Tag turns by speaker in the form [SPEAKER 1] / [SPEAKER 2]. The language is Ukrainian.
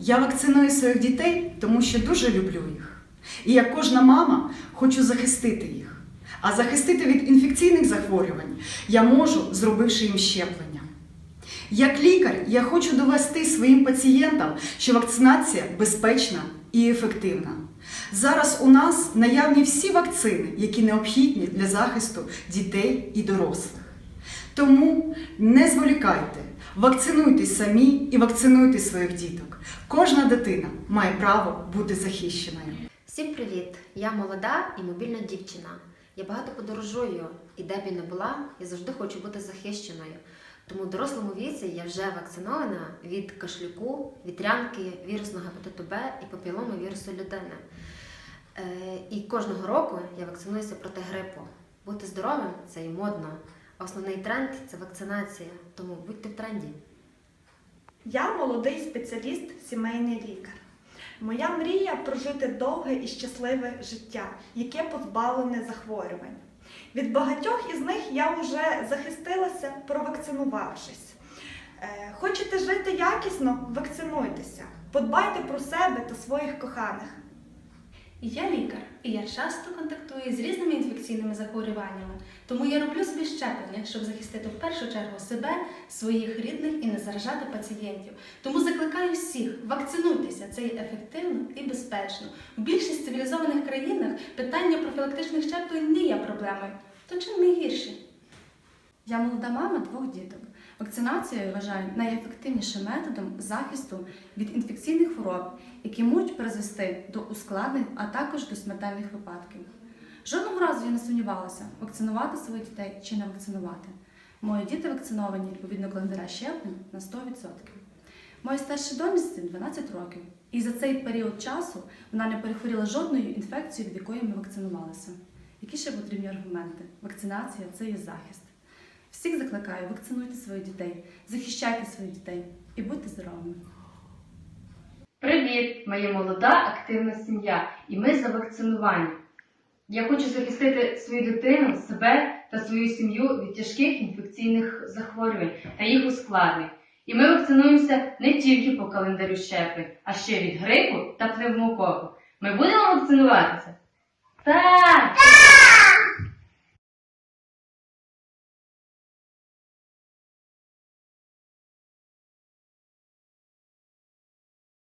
[SPEAKER 1] Я вакциную своїх дітей, тому що дуже люблю їх. І як кожна мама хочу захистити їх. А захистити від інфекційних захворювань я можу, зробивши їм щеплення. Як лікар, я хочу довести своїм пацієнтам, що вакцинація безпечна і ефективна. Зараз у нас наявні всі вакцини, які необхідні для захисту дітей і дорослих. Тому не зволікайте, вакцинуйтесь самі і вакцинуйте своїх діток. Кожна дитина має право бути захищеною.
[SPEAKER 2] Всім привіт! Я молода і мобільна дівчина. Я багато подорожую, і де б я не була, я завжди хочу бути захищеною. Тому в дорослому віці я вже вакцинована від кашлюку, вітрянки, вірусного гепатиту Б і папілому вірусу людини. Е, і кожного року я вакцинуюся проти грипу. Бути здоровим це і модно. Основний тренд це вакцинація. Тому будьте в тренді.
[SPEAKER 3] Я молодий спеціаліст, сімейний лікар. Моя мрія прожити довге і щасливе життя, яке позбавлене захворювань. Від багатьох із них я вже захистилася, провакцинувавшись. Е, Хочете жити якісно? Вакцинуйтеся. Подбайте про себе та своїх коханих.
[SPEAKER 4] Я лікар, і я часто контактую з різними інфекційними захворюваннями, тому я роблю собі щеплення, щоб захистити в першу чергу себе, своїх рідних і не заражати пацієнтів. Тому закликаю всіх вакцинуйтеся, це є ефективно і безпечно. В більшість цивілізованих країнах питання профілактичних щеплень не є проблемою, то чим не гірше.
[SPEAKER 5] Я молода мама двох діток. Вакцинацію я вважаю найефективнішим методом захисту від інфекційних хвороб, які можуть призвести до ускладнень, а також до смертельних випадків. Жодного разу я не сумнівалася, вакцинувати своїх дітей чи не вакцинувати. Мої діти вакциновані відповідно календаря щеплень на 100%. Моїй старшій доньці 12 років, і за цей період часу вона не перехворіла жодною інфекцією, від якої ми вакцинувалися. Які ще потрібні аргументи? Вакцинація це є захист. Всіх закликаю, вакцинуйте своїх дітей, захищайте своїх дітей і будьте здоровими.
[SPEAKER 6] Привіт, моя молода активна сім'я, і ми за вакцинування. Я хочу захистити свою дитину, себе та свою сім'ю від тяжких інфекційних захворювань та їх ускладнень. І ми вакцинуємося не тільки по календарю щеплень, а ще від грипу та пневмококу. Ми будемо вакцинуватися?